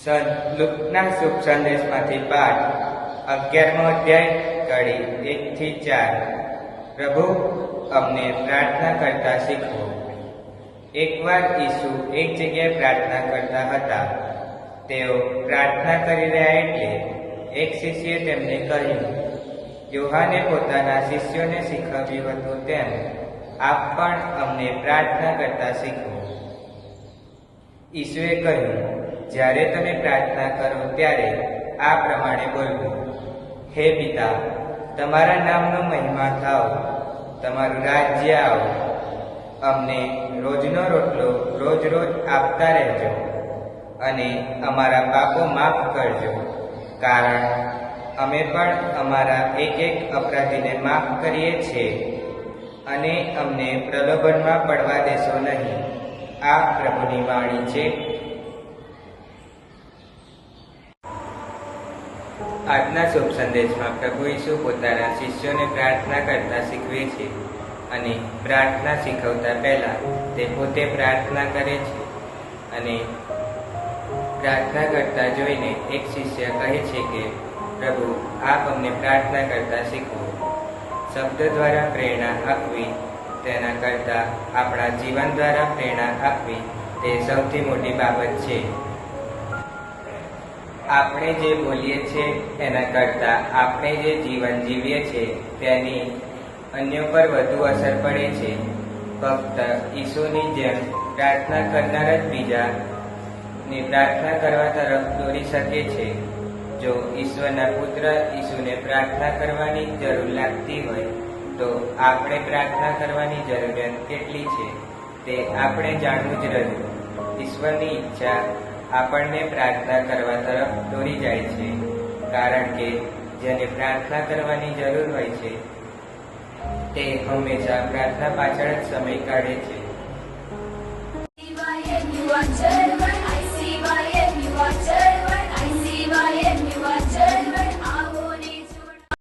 સંત લુકના શુભ સંદેશમાંથી પાઠ અગિયારમો અધ્યાય કડી એક થી ચાર પ્રભુ અમને પ્રાર્થના કરતા શીખવો એકવાર ઈસુ એક જગ્યાએ પ્રાર્થના કરતા હતા તેઓ પ્રાર્થના કરી રહ્યા એટલે એક શિષ્યે તેમને કહ્યું યોહાને પોતાના શિષ્યોને શીખવ્યું હતું તેમ આપ પણ અમને પ્રાર્થના કરતા શીખવો ઈસુએ કહ્યું જ્યારે તમે પ્રાર્થના કરો ત્યારે આ પ્રમાણે બોલવું. હે પિતા, તમારા નામનો મહિમા થાવ તમારું રાજ્ય આવો. અમને રોજનો રોટલો રોજ રોજ આપતા રહેજો અને અમારા પાપો માફ કરજો, કારણ અમે પણ અમારા એક એક અપરાધીને માફ કરીએ છીએ અને અમને પ્રલોભનમાં પડવા દેશો નહીં. આ પ્રભુની વાણી છે. આજના શુભ સંદેશમાં પ્રભુ ઈસુ પોતાના શિષ્યોને પ્રાર્થના કરતા શીખવે છે અને પ્રાર્થના શીખવતા પહેલા તે પોતે પ્રાર્થના કરે છે અને પ્રાર્થના કરતા જોઈને એક શિષ્ય કહે છે કે, પ્રભુ, આપ અમને પ્રાર્થના કરતા શીખવો. શબ્દ દ્વારા પ્રેરણા આપવી, તેના કરતાં આપણા જીવન દ્વારા પ્રેરણા આપવી તે સૌથી મોટી બાબત છે. આપણે જે બોલીએ છીએ એના કરતાં આપણે જે જીવન જીવીએ છીએ તેની અન્ય પર વધુ અસર પડે છે. ફક્ત ઈસુની જેમ પ્રાર્થના કરનાર જ બીજાની પ્રાર્થના કરવા તરફ દોરી શકે છે. જો ઈશ્વરના પુત્ર ઈસુને પ્રાર્થના કરવાની જરૂર લાગતી હોય, તો આપણે પ્રાર્થના કરવાની જરૂરિયાત કેટલી છે તે આપણે જાણવું જ રહ્યું. ઈશ્વરની ઈચ્છા આપણને પ્રાર્થના કરવા તરફ દોરી જાય છે, કારણ કે જેને પ્રાર્થના કરવાની જરૂર હોય છે, તે હંમેશા પ્રાર્થના પાછળ જ સમય કાઢે છે.